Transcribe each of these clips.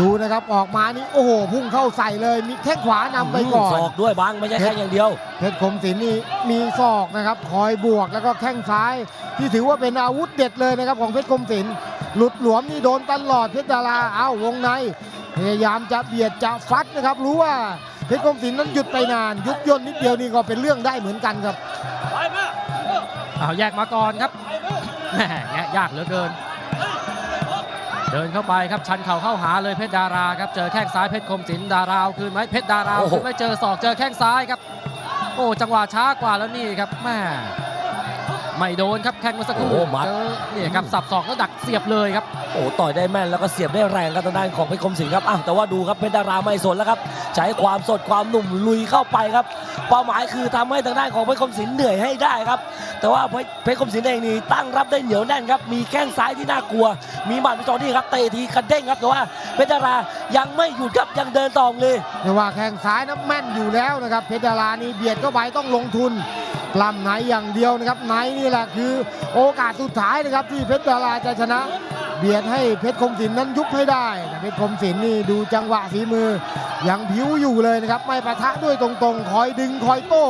ดูนะครับออกมานี่โอ้โหพุ่งเข้าใส่เลย มีแข้งขวานำไปก่อนศอกด้วยบังไม่ใช่แค่อย่างเดียว เพชรคมศิลป์นี่มีศอกนะครับคอยบวกแล้วก็แข้งซ้าย ที่ถือว่าเป็นอาวุธเด็ดเลยนะครับของเพชรคมศิลป์หลุดหลวมนี่โดนตลอดเพชรดาราเอ้าวงในพยายามจะเบียดจะฟัดนะครับ รู้ว่าเพชรคมศิลป์นั้นหยุดไปนาน ยุบย่นนิดเดียวนี่ก็เป็นเรื่องได้เหมือนกันครับเอาแยกมาก่อนครับแหมแงะยากเหลือเกินเดินเข้าไปครับชันเข่าเข้าหาเลยเพชรดาราครับเจอแข้งซ้ายเพชรคมศิลป์ดาราเอาคืนไหมเพชรดาราเอาโอ้โหคืนไม่เจอศอกเจอแข้งซ้ายครับ โอ้จังหวะช้ากว่าแล้วนี่ครับแม่ไม่โดนครับแข้งเมื่อสักครู่โอ้โหมัดเจอนี่ครับสับศอกแล้วดักเสียบเลยครับโอ้ต่อยได้แม่นแล้วก็เสียบได้แรงครับทางด้านของเพชรคมสิงห์ครับอ้าวแต่ว่าดูครับเพชรดาราไม่สนแล้วครับใช้ความสดความหนุ่มลุยเข้าไปครับ เป้าหมายคือทำให้ทางด้านของเพชรคมสิงห์เหนื่อยให้ได้ครับ แต่ว่าเพชรคมสิงห์เองนี่ตั้งรับได้เหนียวแน่นครับ มีแข้งซ้ายที่น่ากลัว มีหมัดมีจอนี่ครับเตะทีกระเด้งครับแต่ว่าเพชรดารายังไม่หยุดครับยังเดินต่อเลยไม่ว่าแข้งซ้ายนั้นแม่นอยู่แล้วนะครับเพชรดารานี่เบียดเข้าไปต้องลงทุน ปล้ำไหนอย่างเดียวนะครับไหนนี่แหละคือโอกาสสุดท้ายนะครับที่เพชรดาราจะชนะ เบียดให้เพชรคมศิลป์นั้นยุบให้ได้แต่เพชรคมศิลป์นี่ดูจังหวะฝีมือ ยังผิวอยู่เลยนะครับไม่ปะทะด้วยตรงๆ คอยดึงคอยโต้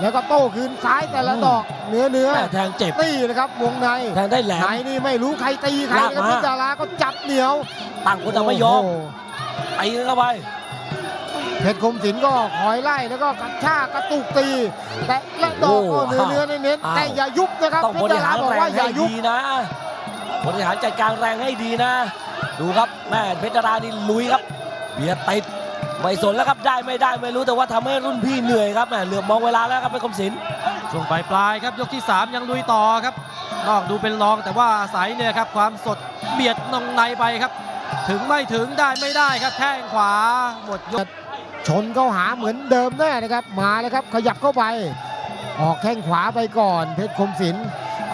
แล้วก็โต้คืนซ้ายแต่ละดอกเนื้อเนื้อแม่แทงเจ็บตีนะครับวงในแทงได้แหลไหนมนี่ไม่รู้ใครตีใครนะครับลากมาเพชรดาราก็จับเหนียวต่างคนต่างไม่ยอมโโหตีเข้าไป เพชรคมศิลป์ก็คอยไล่แล้วก็กระชากกระตุกตี แต่และดอกก็โอ้เนื้อเนื้อเน้นอ้าวๆแต่อย่ายุบนะครับต้องเพบชรริดาหาราบอกรแรว่างอย่าให้ยุบดีนะบริหารจัดการแรงให้ดีนะ ดูครับแม่เพชรดารานี่ลุยครับเบียดติดไม่สนแล้วครับได้ไม่ได้ไม่รู้แต่ว่าทำให้รุ่นพี่เหนื่อยครับแม่เหลือบมองเวลาแล้วครับเป็นคมศิลป์ช่วงปลายปลายๆครับยกที่ 3 ยังลุยต่อครับนอกดูเป็นรองแต่ว่าอาศัยเนี่ยครับความสดเบียดนองในไปครับ ถึงไม่ถึงได้ไม่ได้ครับแข้งขวาหมดยก ชนเข้าหาเหมือนเดิมแน่นะครับ มาแล้วครับ ขยับเข้าไป ออกแข้งขวาไปก่อน เพชรคมศิล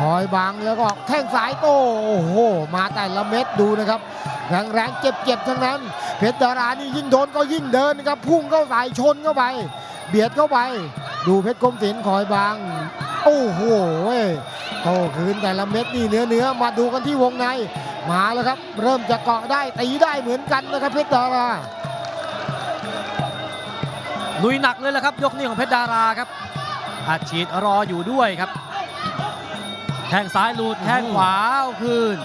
คอยบังแล้วก็แข้งซ้ายโตโอ้โห มาแต่ละเม็ดดูนะครับแรงแรงๆเจ็บๆทั้งนั้น เพชรดารานี่ยิ่งโดนก็ยิ่งเดินนะครับ พุ่งเข้าใส่ชนเข้าไป เบียดเข้าไป ดูเพชรคมศิลคอยบัง โอ้โหโต้คืนแต่ละเม็ดนี่เนื้อเนื้อมาดูกันที่วงใน มาแล้วครับ เริ่มจะเกาะได้ตีได้เหมือนกันนะครับเพชรดารา ลุยหนักเลยแหละครับ ยกนี้ของเพชรดาราครับอัดฉีดรออยู่ด้วยครับแข้งซ้ายหลุดแข้งขวาเอาคืน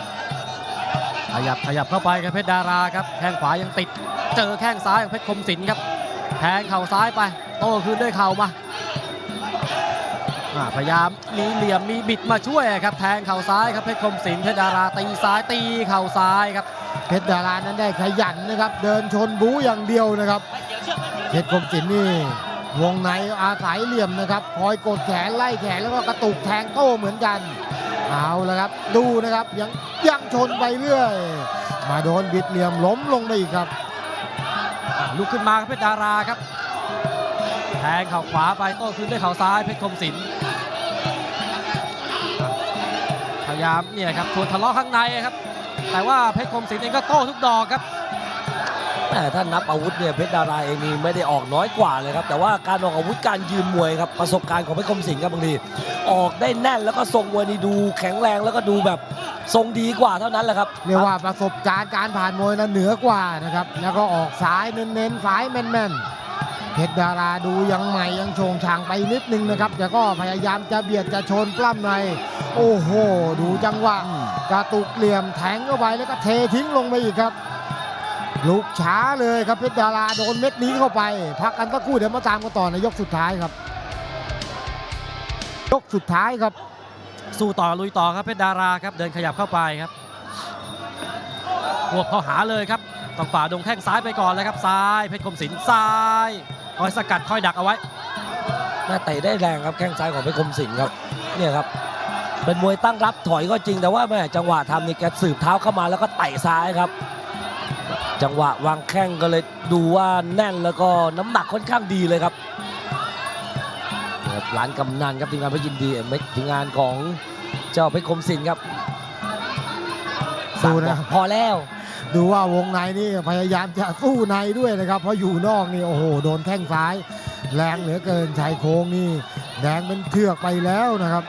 ขยับขยับเข้าไปครับเพชรดาราครับแข้งขวายังติด เจอแข้งซ้ายของเพชรคมศิลป์ครับแทงเข่าซ้ายไป โต้คืนด้วยเข่ามาอ่าพยายามมีเหลี่ยมมีบิดมาช่วยครับแทงเข่าซ้ายครับเพชรคมศิลป์เพชรดาราตีซ้ายตีเข่าซ้ายครับเพชรดารานั้นได้ขยันนะครับ เดินชนบู๊อย่างเดียวนะครับ เพชรคมศิลป์นี่วงในอาศัยเหลี่ยมนะครับคอยกดแขนไล่แขนแล้วก็กระตุกแทงโต้เหมือนกัน เอาละครับ ดูนะครับยังยังชนไปเรื่อย มาโดนบิดเหลี่ยมล้มลงไปอีกครับลุกขึ้นมาครับเพชรดาราครับ แทงเข่าขวาไปโต้คืนด้วยเข่าซ้ายเพชรคมศิลป์อะพยายามเนี่ยครับชวนทะเลาะข้างในครับ แต่ว่าเพชรคมศิลป์เองก็โต้ทุกดอกครับ แต่ถ้านับอาวุธเนี่ยเพชรดาราเองนี่ไม่ได้ออกน้อยกว่าเลยครับ แต่ว่าการออกอาวุธการยืนมวยครับประสบการณ์ของเพชรคมสิงห์ครับบางทีออกได้แน่นแล้วก็ทรงมวยนี่ดูแข็งแรงแล้วก็ดูแบบทรงดีกว่าเท่านั้นแหละครับเรียกว่าประสบการณ์การผ่านมวยนั้นเหนือกว่านะครับแล้วก็ออกซ้ายเน้นๆซ้ายแม่นๆเพชรดาราดูยังใหม่ยังโชงชางไปนิดนึงนะครับแต่ก็พยายามจะเบียดจะชนปล้ำใน โอ้โห ดูจังหวะกระตุกเหลี่ยมแทงเข้าไปแล้วก็เททิ้งลงไปอีกครับ ลุกช้าเลยครับเพชรดาราโดนเม็ดนี้เข้าไป พักกันสักครู่เดี๋ยวมาตามกันต่อในยกสุดท้ายครับ ยกสุดท้ายครับ สู้ต่อลุยต่อครับเพชรดาราครับ เดินขยับเข้าไปครับบวกเข้าหาเลยครับต้องฝ่าดงแข้งซ้ายไปก่อนเลยครับซ้ายเพชรคมศิลป์ซ้ายคอยสกัดคอยดักเอาไว้แม่เตะได้แรงครับแข้งซ้ายของเพชรคมสิงห์ครับเนี่ยครับเป็นมวยตั้งรับถอยก็จริงแต่ว่าแม่จังหวะทำนี่แกสืบเท้าเข้ามาแล้วก็เตะซ้ายครับ จังหวะวางแข้งก็เลยดูว่าแน่นแล้วก็น้ำหนักค่อนข้างดีเลยครับนี่ครับร้านกำนันครับทีมงานพระยินดีเอ็มเอ็กซ์ทีมงานของเจ้าเพชรคมสิงห์ครับดูนะสั่งบอกพอแล้ว ดูว่าวงในนี่พยายามจะสู้ในด้วยนะครับ เพราะอยู่นอกนี่โอ้โหโดนแข้งซ้าย แรงเหลือเกินชายโค้งนี่แดงเป็นเทือกไปแล้วนะครับ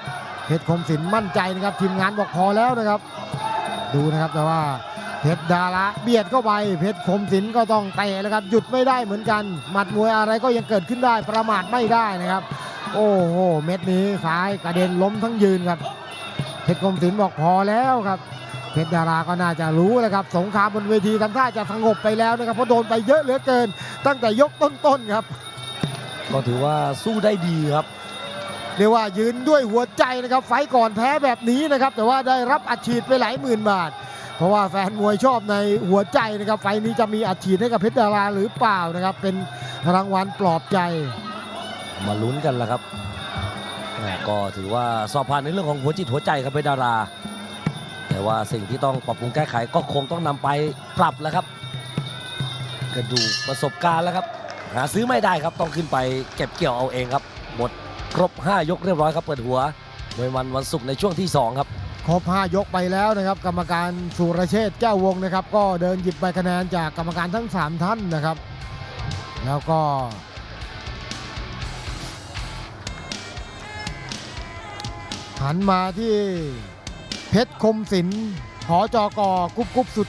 เพชรคมศิลป์มั่นใจนะครับทีมงานบอกพอแล้วนะครับ ดูนะครับแต่ว่า เพชรดาราเบียดเข้าไปเพชรคมสินก็ต้องเตะแล้วครับ หยุดไม่ได้เหมือนกัน หมัดมวยอะไรก็ยังเกิดขึ้นได้ประมาทไม่ได้นะครับ โอ้โหเม็ดนี้ซ้ายกระเด็นล้มทั้งยืนครับ เพชรคมสินบอกพอแล้วครับ เพชรดาราก็น่าจะรู้แล้วครับ สงครามบนเวทีทำท่าจะสงบไปแล้วนะครับเพราะโดนไปเยอะเหลือเกิน ตั้งแต่ยกต้นๆครับก็ถือว่าสู้ได้ดีครับเรียกว่ายืนด้วยหัวใจนะครับ ไฟต์ก่อนแพ้แบบนี้นะครับ แต่ว่าได้รับอัดฉีดไปหลายหมื่นบาท เพราะว่าแฟนมวยชอบในหัวใจนะครับ ไฟนี้จะมีอัดฉีดให้กับเพชรดาราหรือเปล่านะครับ เป็นรางวัลปลอบใจ มาลุ้นกันละครับก็ถือว่าสอบผ่านในเรื่องของหัวจิตหัวใจครับเป็นดารา แต่ว่าสิ่งที่ต้องปรับปรุงแก้ไขก็คงต้องนำไปปรับแล้วครับกระดูกประสบการณ์แล้วครับ หาซื้อไม่ได้ครับต้องขึ้นไปเก็บเกี่ยวเอาเองครับ หมดครบ 5 ยกเรียบร้อยครับเปิดหัวโดยวันวันศุกร์ในช่วงที่ 2 ครับ ครบ5ยกไปแล้วนะครับ กรรมการสุรเชษแก้ววงนะครับ ก็เดินหยิบใบคะแนนจากกรรมการทั้ง 3 ท่านนะครับ แล้วก็ หันมาที่เพชรคมศิลป์หอจอกกุ๊บกุ๊บสุด